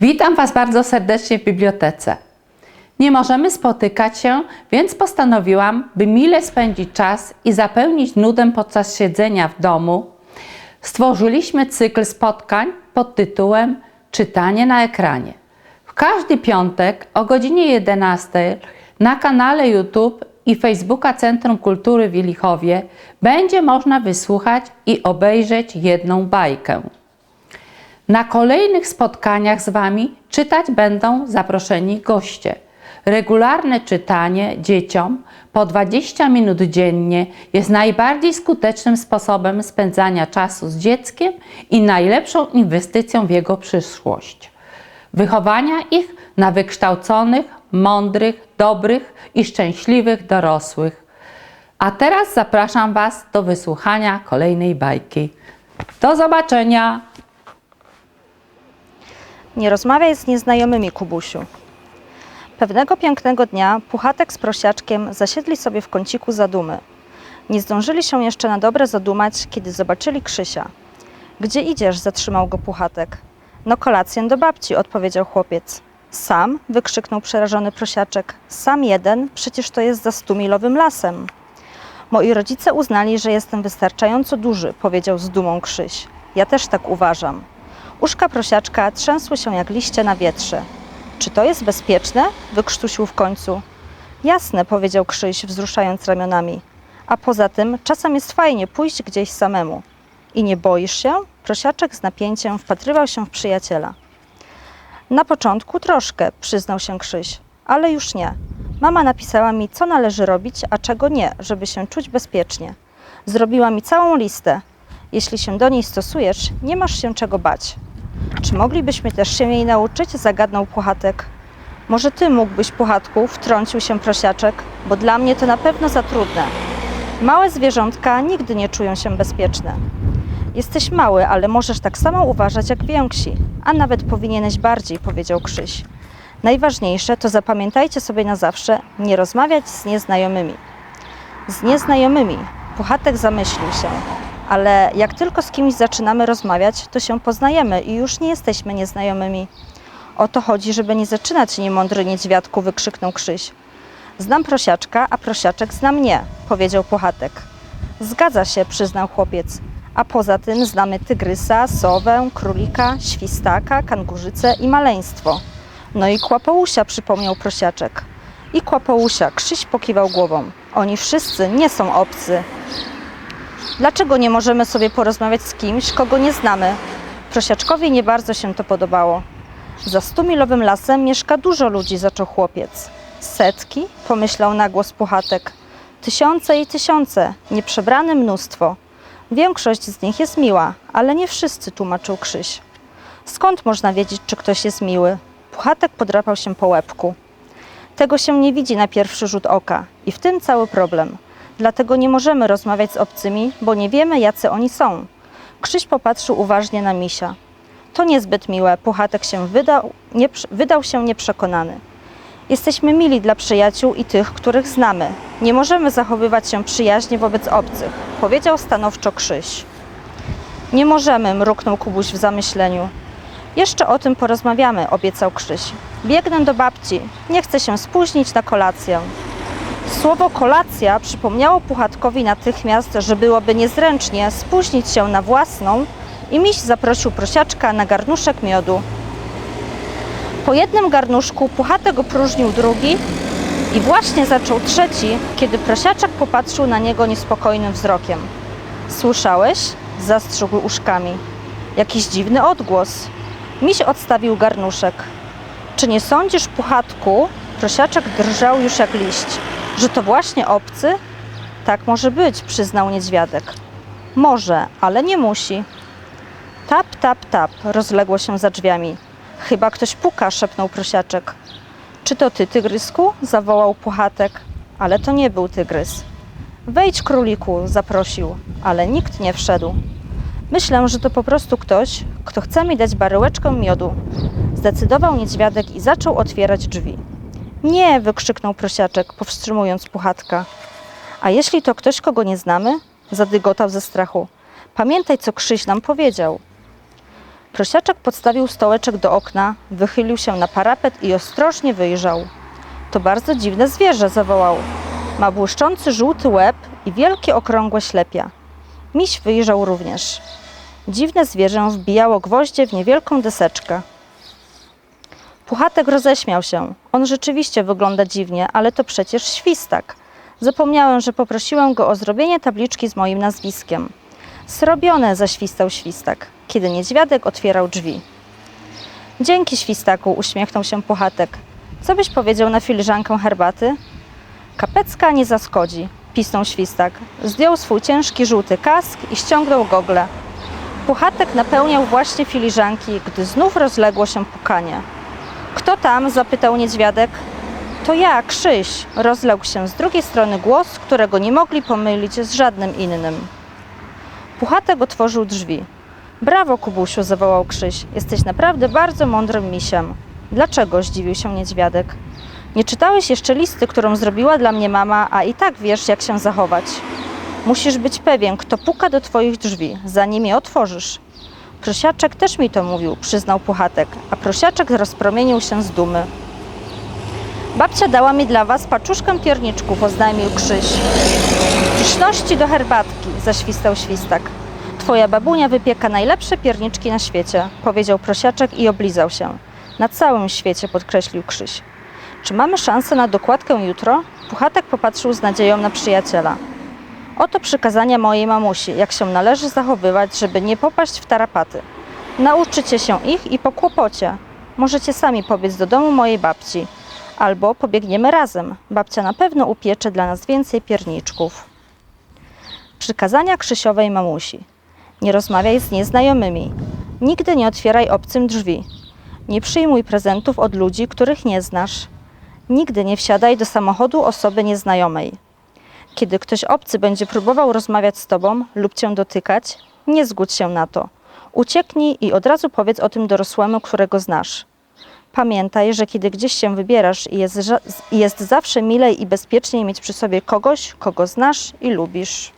Witam Was bardzo serdecznie w bibliotece. Nie możemy spotykać się, więc postanowiłam, by mile spędzić czas i zapełnić nudę podczas siedzenia w domu. Stworzyliśmy cykl spotkań pod tytułem Czytanie na ekranie. W każdy piątek o godzinie 11 na kanale YouTube i Facebooka Centrum Kultury w będzie można wysłuchać i obejrzeć jedną bajkę. Na kolejnych spotkaniach z Wami czytać będą zaproszeni goście. Regularne czytanie dzieciom po 20 minut dziennie jest najbardziej skutecznym sposobem spędzania czasu z dzieckiem i najlepszą inwestycją w jego przyszłość. Wychowania ich na wykształconych, mądrych, dobrych i szczęśliwych dorosłych. A teraz zapraszam Was do wysłuchania kolejnej bajki. Do zobaczenia! Nie rozmawiaj z nieznajomymi, Kubusiu. Pewnego pięknego dnia Puchatek z Prosiaczkiem zasiedli sobie w kąciku zadumy. Nie zdążyli się jeszcze na dobre zadumać, kiedy zobaczyli Krzysia. Gdzie idziesz? zatrzymał go Puchatek. No kolację do babci, odpowiedział chłopiec. Sam? wykrzyknął przerażony Prosiaczek. Sam jeden? Przecież to jest za stumilowym lasem. Moi rodzice uznali, że jestem wystarczająco duży, powiedział z dumą Krzyś. Ja też tak uważam. Uszka prosiaczka trzęsły się jak liście na wietrze. Czy to jest bezpieczne? wykrztusił w końcu. Jasne, powiedział Krzyś, wzruszając ramionami. A poza tym, czasem jest fajnie pójść gdzieś samemu. I nie boisz się? Prosiaczek z napięciem wpatrywał się w przyjaciela. Na początku troszkę, przyznał się Krzyś, ale już nie. Mama napisała mi, co należy robić, a czego nie, żeby się czuć bezpiecznie. Zrobiła mi całą listę. Jeśli się do niej stosujesz, nie masz się czego bać. Czy moglibyśmy też się jej nauczyć? zagadnął Puchatek. Może ty mógłbyś, Puchatku, wtrącił się prosiaczek, bo dla mnie to na pewno za trudne. Małe zwierzątka nigdy nie czują się bezpieczne. Jesteś mały, ale możesz tak samo uważać jak więksi, a nawet powinieneś bardziej, powiedział Krzyś. Najważniejsze to zapamiętajcie sobie na zawsze nie rozmawiać z nieznajomymi. Z nieznajomymi. Puchatek zamyślił się. Ale jak tylko z kimś zaczynamy rozmawiać, to się poznajemy i już nie jesteśmy nieznajomymi. O to chodzi, żeby nie zaczynać niemądry niedźwiadku, wykrzyknął Krzyś. Znam prosiaczka, a prosiaczek zna mnie, powiedział Puchatek. Zgadza się, przyznał chłopiec. A poza tym znamy tygrysa, sowę, królika, świstaka, kangurzycę i maleństwo. No i kłapousia, przypomniał prosiaczek. I kłapousia, Krzyś pokiwał głową. Oni wszyscy nie są obcy. Dlaczego nie możemy sobie porozmawiać z kimś, kogo nie znamy? Prosiaczkowi nie bardzo się to podobało. Za stumilowym lasem mieszka dużo ludzi, zaczął chłopiec. Setki? pomyślał na głos Puchatek. Tysiące i tysiące, nieprzebrane mnóstwo. Większość z nich jest miła, ale nie wszyscy, tłumaczył Krzyś. Skąd można wiedzieć, czy ktoś jest miły? Puchatek podrapał się po łebku. Tego się nie widzi na pierwszy rzut oka i w tym cały problem. Dlatego nie możemy rozmawiać z obcymi, bo nie wiemy, jacy oni są. Krzyś popatrzył uważnie na misia. To niezbyt miłe, Puchatek się wydał, nie, wydał się nieprzekonany. Jesteśmy mili dla przyjaciół i tych, których znamy. Nie możemy zachowywać się przyjaźnie wobec obcych, powiedział stanowczo Krzyś. Nie możemy, mruknął Kubuś w zamyśleniu. Jeszcze o tym porozmawiamy, obiecał Krzyś. Biegnę do babci, nie chcę się spóźnić na kolację. Słowo kolacja przypomniało Puchatkowi natychmiast, że byłoby niezręcznie spóźnić się na własną i miś zaprosił prosiaczka na garnuszek miodu. Po jednym garnuszku Puchatek opróżnił drugi i właśnie zaczął trzeci, kiedy prosiaczek popatrzył na niego niespokojnym wzrokiem. Słyszałeś? Zastrzegł uszkami. Jakiś dziwny odgłos. Miś odstawił garnuszek. Czy nie sądzisz, Puchatku? Prosiaczek drżał już jak liść że to właśnie obcy? Tak może być, przyznał niedźwiadek. Może, ale nie musi. Tap, tap, tap, rozległo się za drzwiami. Chyba ktoś puka, szepnął prosiaczek. Czy to ty, tygrysku? zawołał puchatek, ale to nie był tygrys. Wejdź, króliku, zaprosił, ale nikt nie wszedł. Myślę, że to po prostu ktoś, kto chce mi dać baryłeczkę miodu. Zdecydował niedźwiadek i zaczął otwierać drzwi. Nie, wykrzyknął prosiaczek, powstrzymując puchatka. A jeśli to ktoś, kogo nie znamy? Zadygotał ze strachu. Pamiętaj, co Krzyś nam powiedział. Prosiaczek podstawił stołeczek do okna, wychylił się na parapet i ostrożnie wyjrzał. To bardzo dziwne zwierzę, zawołał. Ma błyszczący żółty łeb i wielkie okrągłe ślepia. Miś wyjrzał również. Dziwne zwierzę wbijało gwoździe w niewielką deseczkę. Puchatek roześmiał się. On rzeczywiście wygląda dziwnie, ale to przecież świstak. Zapomniałem, że poprosiłem go o zrobienie tabliczki z moim nazwiskiem. Zrobione, zaświstał świstak, kiedy niedźwiadek otwierał drzwi. Dzięki, świstaku, uśmiechnął się Puchatek. Co byś powiedział na filiżankę herbaty? Kapecka nie zaskodzi, pisnął świstak. Zdjął swój ciężki żółty kask i ściągnął gogle. Puchatek napełniał właśnie filiżanki, gdy znów rozległo się pukanie. Kto tam? zapytał niedźwiadek. To ja, Krzyś, rozległ się z drugiej strony głos, którego nie mogli pomylić z żadnym innym. Puchatek otworzył drzwi. Brawo, Kubusiu, zawołał Krzyś. Jesteś naprawdę bardzo mądrym misiem. Dlaczego? zdziwił się niedźwiadek. Nie czytałeś jeszcze listy, którą zrobiła dla mnie mama, a i tak wiesz, jak się zachować. Musisz być pewien, kto puka do twoich drzwi, zanim je otworzysz. Prosiaczek też mi to mówił, przyznał Puchatek, a prosiaczek rozpromienił się z dumy. Babcia dała mi dla was paczuszkę pierniczków, oznajmił Krzyś. Pyszności do herbatki, zaświstał świstak. Twoja babunia wypieka najlepsze pierniczki na świecie, powiedział prosiaczek i oblizał się. Na całym świecie, podkreślił Krzyś. Czy mamy szansę na dokładkę jutro? Puchatek popatrzył z nadzieją na przyjaciela. Oto przykazania mojej mamusi, jak się należy zachowywać, żeby nie popaść w tarapaty. Nauczycie się ich i po kłopocie. Możecie sami pobiec do domu mojej babci. Albo pobiegniemy razem. Babcia na pewno upiecze dla nas więcej pierniczków. Przykazania Krzysiowej mamusi. Nie rozmawiaj z nieznajomymi. Nigdy nie otwieraj obcym drzwi. Nie przyjmuj prezentów od ludzi, których nie znasz. Nigdy nie wsiadaj do samochodu osoby nieznajomej. Kiedy ktoś obcy będzie próbował rozmawiać z tobą lub cię dotykać, nie zgódź się na to. Ucieknij i od razu powiedz o tym dorosłemu, którego znasz. Pamiętaj, że kiedy gdzieś się wybierasz jest, jest zawsze milej i bezpieczniej mieć przy sobie kogoś, kogo znasz i lubisz.